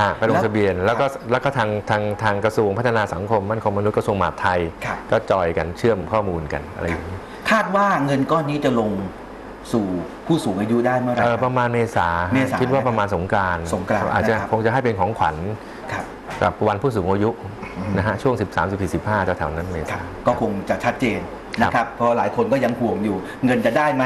ฮะไปลงทะเบียนแล้วก็แล้วก็ทางทางทางกระทรวงพัฒนาสังคมมั่นคงมนุษย์กระทรวงมหาดไทยครับก็จอยกันเชื่อมข้อมูลกันอะไรอย่างนี้คาดว่าเงินก้อนนี้จะลงสู่ผู้สูงอายุได้เมื่อไหร่เออคปรับระมาณเมษาเมษาคิดว่าประมาณสงกรารสงกรานต์อาจจะนะครับคงจะให้เป็นของขวัญครับ กับวันผู้สูงอายุนะฮะช่วง 13 14 15แถวๆนั้นเมครัษาบก็คงจะชัดเจนนะครับเพราะหลายคนก็ยังห่วงอยู่ เงินจะได้ไหม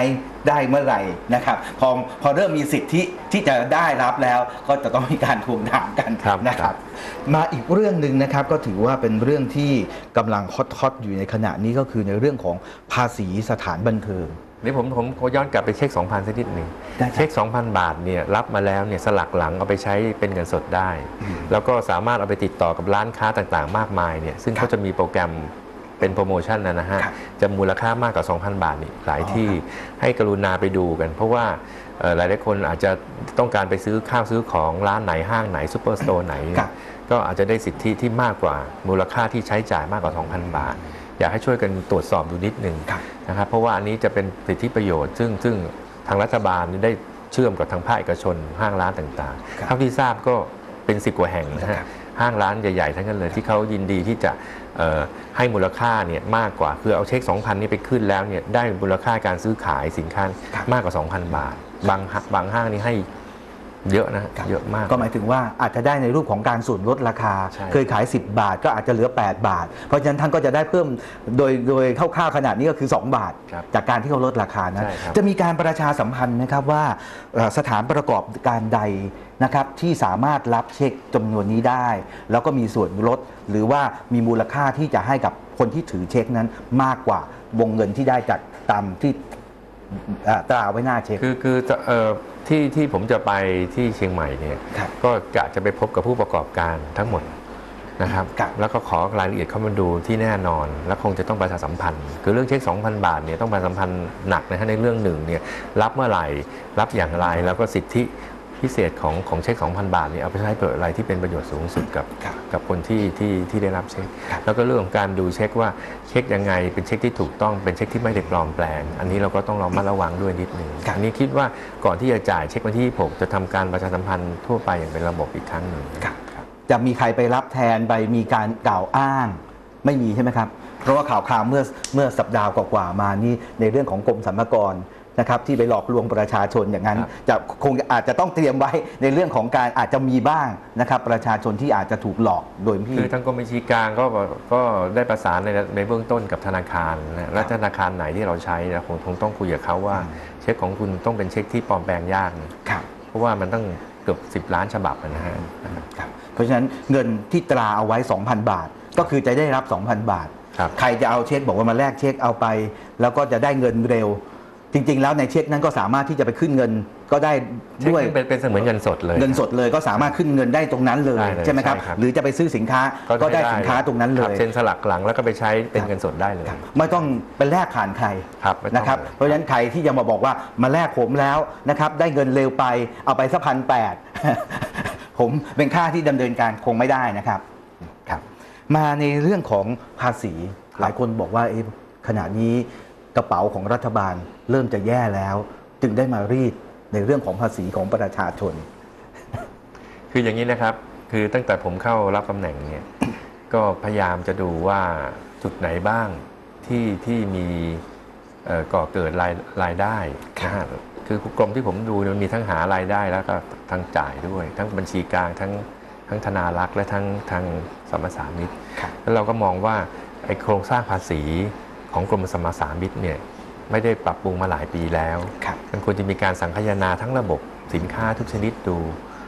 ได้เมื่อไหร่นะครับพอพอเริ่มมีสิทธิที่จะได้รับแล้วก็จะต้องมีการทวงถามกันครับนะครับ มาอีกเรื่องหนึ่งนะครับก็ถือว่าเป็นเรื่องที่กำลังฮอตๆอยู่ในขณะนี้ก็คือในเรื่องของภาษีสถานบันเทิง นี่ผมผมขอย้อนกลับไปเช็ค 2,000สักนิดหนึ่งได้ครับเช็ค 2,000 บาทเนี่ยรับมาแล้วเนี่ยสลักหลังเอาไปใช้เป็นเงินสดได้อืมแล้วก็สามารถเอาไปติดต่อกับร้านค้าต่างๆ มากมายเนี่ยซึ่งครับเขาจะมีโปรแกรมเป็นโปรโมชั่นนะนะฮะครับจะมูลค่ามากกว่า 2,000 บาทนี่หลายอ๋อที่ครับให้กรุณาไปดูกัน เพราะว่าเอ่อหลายหลายๆคนอาจจะต้องการไปซื้อข้าวซื้อของร้านไหนห้างไหนซูเปอร์สโตร์ไหนครับก็อาจจะได้สิทธิที่มากกว่ามูลค่าที่ใช้จ่ายมากกว่า 2,000 บาท อยากให้ช่วยกันตรวจสอบดูนิดหนึ่งครับนะครับเพราะว่าอันนี้จะเป็นสิทธิประโยชน์ ซึ่งซึ่งทางรัฐบาลนี่ได้เชื่อมกับทางภาคเอกชน ห้างร้านต่างครับๆเท่าที่ทราบก็เป็นสิบกว่าแห่งนะครัฮะบห้างร้านใหญ่ๆทั้งนั้นเลยที่เขายินดีที่จะเอ่อให้มูลค่าเนี่ยมากกว่าคือเอาเช็ค 2,000 นี่ไปขึ้นแล้วเนี่ยได้มูลค่าการซื้อขายสินค้าครับมากกว่า 2,000 บาท บางฮะบางห้างนี่ให้ เยอะนะฮะครับเยอะมาก ก็หมายถึงว่าอาจจะได้ในรูปของการส่วนลดราคาใช่เคยขาย 10 บาทก็อาจจะเหลือ 8 บาท เพราะฉะนั้นท่านก็จะได้เพิ่มโดยโดยคร่าวๆขนาดนี้ก็คือ 2 บาทครับจากการที่เขาลดราคานะใช่ครับจะมีการประชาสัมพันธ์นะครับว่าเอ่อสถานประกอบการใดนะครับที่สามารถรับเช็คจำนวนนี้ได้ แล้วก็มีส่วนลดหรือว่ามีมูลค่าที่จะให้กับคนที่ถือเช็คนั้นมากกว่าวงเงินที่ได้จากตามที่เอ่อตราไว้หน้าเช็ค คือคือจะเอ่อ ที่ที่ผมจะไปที่เชียงใหม่เนี่ยครับก็กะจะไปพบกับผู้ประกอบการทั้งหมดนะครับ ครับ แล้วก็ขอรายละเอียดเข้ามาดูที่แน่นอน แล้วคงจะต้องประชาสัมพันธ์ คือเรื่องเช็ค 2,000 บาทเนี่ยต้องประชาสัมพันธ์หนักนะฮะในเรื่องหนึ่งเนี่ยรับเมื่อไหร่รับอย่างไรแล้วก็สิทธิ พิเศษของของเช็ค 2,000 บาทเนี่ยเอาไปใช้ประโยชน์อะไรที่เป็นประโยชน์สูงสุดกับครับกับคนที่ที่ที่ได้รับเช็คครับแล้วก็เรื่องของการดูเช็คว่าเช็คยังไงเป็นเช็คที่ถูกต้องเป็นเช็คที่ไม่ได้ปลอมแปลง อันนี้เราก็ต้องระมัดระวังด้วยนิดนึงครับอันนี้คิดว่าก่อนที่จะจ่ายเช็ควันที่26จะทำการประชาสัมพันธ์ทั่วไปอย่างเป็นระบบอีกครั้งหนึ่งครับจะมีใครไปรับแทนไปมีการกล่าวอ้างไม่มีใช่ไหมครับ เพราะว่าข่าวข่าวเมื่อเมื่อสัปดาห์กว่าๆมานี่ในเรื่องของกรมสรรพากร นะครับที่ไปหลอกลวงประชาชนอย่างนั้นครับจะคงอาจจะต้องเตรียมไว้ในเรื่องของการอาจจะมีบ้างนะครับประชาชนที่อาจจะถูกหลอกโดยที่คือทางกรมบัญชีกลางก็ก็ได้ประสานในในเบื้องต้นกับธนาคารนะและธนาคารไหนที่เราใช้นะคงคงต้องคุยกับเขาว่าอืมเช็คของคุณต้องเป็นเช็คที่ปลอมแปลงยากนะครับเพราะว่ามันต้องเกือบ 10 ล้านฉบับนะฮะครับเพราะฉะนั้นเงินที่ตราเอาไว้ 2,000 บาท ก็คือจะได้รับ 2,000 บาทครับใครจะเอาเช็คบอกว่ามาแลกเช็คเอาไป แล้วก็จะได้เงินเร็ว จริง ๆ แล้วในเช็คนั้นก็สามารถที่จะไปขึ้นเงินก็ได้เช็คด้วยเป็นเป็นเสมือนเงินสดเลย เงินสดเลยก็สามารถขึ้นเงินได้ตรงนั้นเลยได้เลยใช่ไหมครับ ใช่ครับ หรือจะไปซื้อสินค้าก็ได้สินค้าตรงนั้นเลครับย เซ็นสลักหลังแล้วก็ไปใช้เป็นเงินสดได้เลยครับไม่ต้องไปแลกผ่านใครครับไม่ต้องนะครับ เลย เพราะฉะนั้นใครที่จะมาบอกว่ามาแลกผมแล้วนะครับได้เงินเร็วไปเอาไปสักพันแปด ผมเป็นค่าที่ดำเนินการคงไม่ได้นะครับครับ มาในเรื่องของภาษีหลายคนบอกว่าเอ๊ะขณะนี้ กระเป๋าของรัฐบาลเริ่มจะแย่แล้ว จึงได้มารีดในเรื่องของภาษีของประชาชน คืออย่างนี้นะครับ คือตั้งแต่ผมเข้ารับตำแหน่งเนี่ยก็พยายามจะดูว่าจุดไหนบ้างที่ที่มีเอ่อก่อเกิดรายรายได้นะฮะคือกรมที่ผมดูเนี่ยมันมีทั้งหารายได้แล้วก็ทั้งจ่ายด้วย ทั้งบัญชีกลางทั้งทั้งธนารักษ์และทั้งทางสมสามิตครับแล้วเราก็มองว่าไอ้โครงสร้างภาษี ของกรมสมสามิตเนี่ยไม่ได้ปรับปรุงมาหลายปีแล้วครับมันควรจะมีการสังคายนาทั้งระบบสินค้าทุกชนิดดู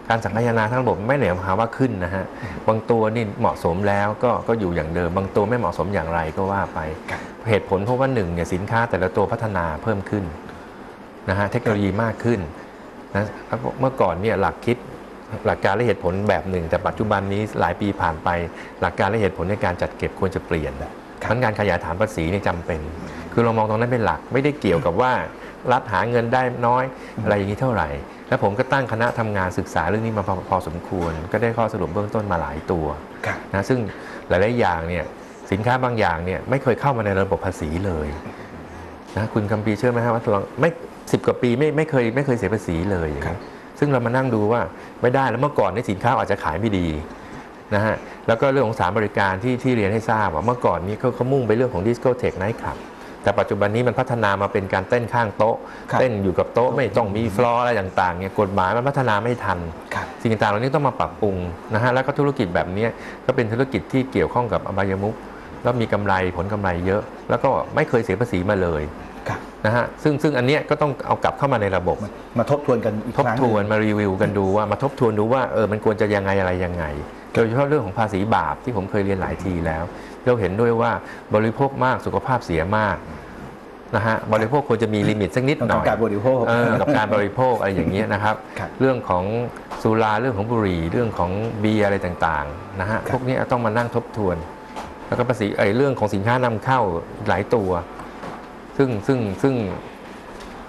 การสังคายนาทั้งระบบไม่เหนียวหาว่าขึ้นนะฮะบางตัวนี่เหมาะสมแล้วก็ก็อยู่อย่างเดิม บางตัวไม่เหมาะสมอย่างไรก็ว่าไปครับเหตุผลเพราะว่าหนึ่งเนี่ยสินค้าแต่ละตัวพัฒนาเพิ่มขึ้นนะฮะเทคโนโลยีมากขึ้นนะแล้วเมื่อก่อนเนี่ยหลักคิดหลักการและเหตุผลแบบหนึ่ง แต่ปัจจุบันนี้หลายปีผ่านไป หลักการและเหตุผลในการจัดเก็บควรจะเปลี่ยน ทั้งการขยายฐานภาษีนี่จำเป็น คือเรามองตรงนั้นเป็นหลักไม่ได้เกี่ยวกับว่ารัฐหาเงินได้น้อยอะไรอย่างนี้เท่าไหร่ แล้วผมก็ตั้งคณะทำงานศึกษาเรื่องนี้มาพอพอสมควร ก็ได้ข้อสรุปเบื้องต้นมาหลายตัวครับนะซึ่งหลาย ๆ อย่างเนี่ยสินค้าบางอย่างเนี่ยไม่เคยเข้ามาในระบบภาษีเลยนะคุณคำปีเชื่อไหมครับว่าเราไม่สิบกว่าปีไม่ไม่เคยไม่เคยเสียภาษีเลยอย่างนี้ซึ่งเรามานั่งดูว่าไม่ได้แล้วเมื่อก่อนในยสินค้าอาจจะขายไม่ดี นะฮะแล้วก็เรื่องของสถารบริการที่ที่เรียนให้ทราบว่าเมื่อก่อนนี้เขาเขามุ่งไปเรื่องของดิสโกเทคไนท์คลับแต่ปัจจุบันนี้มันพัฒนามาเป็นการเต้นข้างโต๊ะครับเต้นอยู่กับโต๊ะไม่ต้องมีฟลอร์อะไรต่างๆเนี่ยกฎหมายมันพัฒนาไม่ทันครับสิ่งต่างๆเหล่านี้ต้องมาปรับปรุงนะฮะแล้วก็ธุรกิจแบบเนี้ยก็เป็นธุรกิจที่เกี่ยวข้องกับอบายมุขแล้วมีกำไรผลกำไรเยอะ แล้วก็ไม่เคยเสียภาษีมาเลยครับนะฮะซึ่งซึ่งอันเนี้ยก็ต้องเอากลับเข้ามาในระบบ มามาทบทวนกันอีกทบครั้งหทนึ่งวนมารีวิวกันดูว่ามาทบทวนดูว่าเออมันควรจะยังไงอะไรยังไง โดยเฉพาะเรื่องของภาษีบาปที่ผมเคยเรียนหลายทีแล้ว เราเห็นด้วยว่าบริโภคมากสุขภาพเสียมากนะฮะบริโภคควรจะมีลิมิตสักนิดต้องหน่กาอรยการบริโภคเออกับการบริโภคอะไรอย่างเงี้ยนะครับครับ เรื่องของสุราเรื่องของบุหรี่เรื่องของเบียร์อะไรต่างๆนะฮะครับพวกนี้ต้องมานั่งทบทวน แล้วก็ภาษีไอ้เรื่องของสินค้านำเข้าหลายตัว ซึ่งซึ่งซึ่ง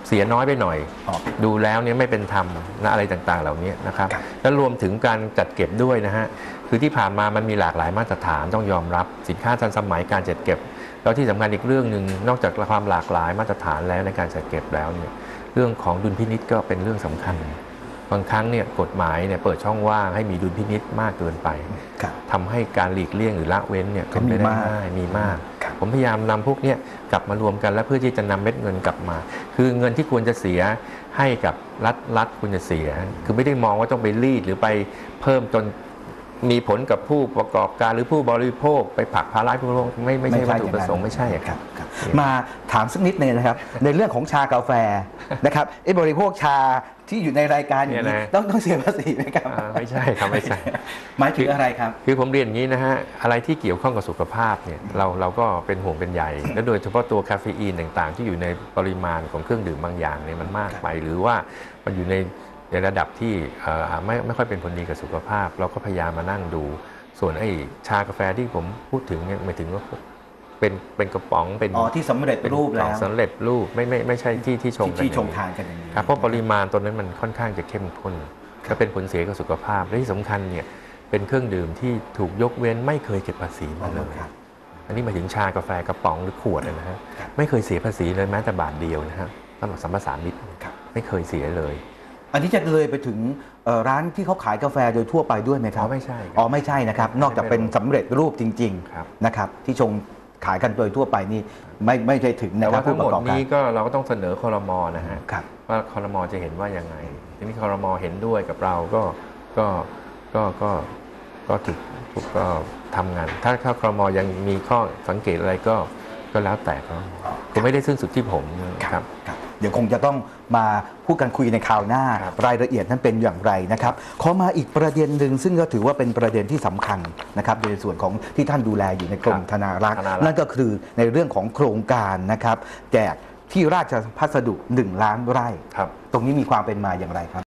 เสียน้อยไปหน่อยอ๋อดูแล้วเนี่ยไม่เป็นธรรมนะอะไรต่างๆ เหล่านี้นะครับครับแล้วรวมถึงการจัดเก็บด้วยนะฮะคือที่ผ่านมามันมีหลากหลายมาตรฐานต้องยอมรับสินค้าทันสมัยการจัดเก็บ แล้วที่สำคัญอีกเรื่องหนึ่งนอกจากความหลากหลายมาตรฐานแล้วในการจัดเก็บแล้วเนี่ยเรื่องของดุลพินิษก็เป็นเรื่องสำคัญบางครั้งเนี่ยกฎหมายเนี่ยเปิดช่องว่างให้มีดุลพินิษมากเกินไปครับทำให้การหลีกเลี่ยงหรือละเว้นเนี่ยก็มีเป็นไปได้มากง่ายมีมากครับ ผมพยายามนำพวกนี้กลับมารวมกัน และเพื่อที่จะนำเม็ดเงินกลับมา คือเงินที่ควรจะเสียให้กับรัฐรัฐควรจะเสีย คือไม่ได้มองว่าต้องไปรีดหรือไปเพิ่มจน มีผลกับผู้ประกอบการหรือผู้บริโภค ไปผลักภาระผู้บริโภคไม่ไม่ใช่วัตถุประสงค์ไม่ใช่อะคครัรับบครับ มาถามสักนิดนึงนะครับ ในเรื่องของชากาแฟนะครับไอ้บริโภคชาที่อยู่ในรายการอย่างนี้เนี่ยนะต้องต้องเสียภาษีไหมครับอ่าไม่ใช่ครับไม่ใช่หมายถึงอะไรครับ คือผมเรียนอย่างนี้นะฮะอะไรที่เกี่ยวข้องกับสุขภาพเนี่ยเราเราก็เป็นห่วงเป็นใยและโดยเฉพาะตัวคาเฟอีนต่างๆ ที่อยู่ในปริมาณของเครื่องดื่มบางอย่างเนี่ยมันมากไป หรือว่ามันอยู่ใน ในระดับที่เอ่อไม่ไม่ค่อยเป็นผลดีกับสุขภาพ เราก็พยายามมานั่งดู ส่วนไอ้ชากาแฟที่ผมพูดถึงเนี่ยหมายถึงว่าเป็นเป็นกระป๋องเป็นอ๋อที่สำเร็จเป็นรูปแล้วสำเร็จรูปไม่ไม่ไม่ใช่ที่ที่ชงที่กันที่อย่ชงงนี้ทานกันอย่างนี้ครับเพราะปริมาณตัวนั้นมันค่อนข้างจะเข้มข้นและเป็นผลเสียกับสุขภาพและที่สำคัญเนี่ยเป็นเครื่องดื่มที่ถูกยกเว้นไม่เคยเก็บภาษีอ๋อมาเลยครับอันนี้หมายถึงชากาแฟกระป๋องหรือขวดนะฮะครับไม่เคยเสียภาษีเลยแม้แต่บาทเดียวนะฮะสำหรับสัมปทานมิตรครับไม่เคยเสียเลย อันนี้จะเลยไปถึงเอ่อร้านที่เขาขายกาแฟโดยทั่วไปด้วยไหมคอ๋รัอบไม่ใช่ครับอ๋อไม่ใช่นะครับ นอกจากเป็นสำเร็จรูปจริงครับๆนะครับที่ชงขายกันโดยทั่วไปนี่ไม่ไม่ใช่ถึงนะแต่ครัว่าบทั้ผู้งปหมดระกอบการนี้ก็เราก็ต้องเสนอคอรมอนะฮะครับว่าคอรมอจะเห็นว่ายังไง ทีนี้คอรมอเห็นด้วยกับเราก็ก็ก็ก็ก็ถูกถูกก็ทำงาน ถ้าถ้าคอรมอยังมีข้อสังเกตอะไรก็ก็แล้วแต่เขาผมไม่ได้สิ้นสุดที่ผมครับครับ เดี๋ยวคงจะต้องมาพูดกันคุยในคราวหน้าครับรายละเอียดนั้นเป็นอย่างไรนะครับขอมาอีกประเด็นหนึ่งซึ่งก็ถือว่าเป็นประเด็นที่สำคัญนะครับในส่วนของที่ท่านดูแลอยู่ในกรมครับธนารักษ์ธนารักษ์นั่นก็คือในเรื่องของโครงการนะครับแจกที่ราชพัสดุ1ล้านไร่ครับตรงนี้มีความเป็นมาอย่างไรครับ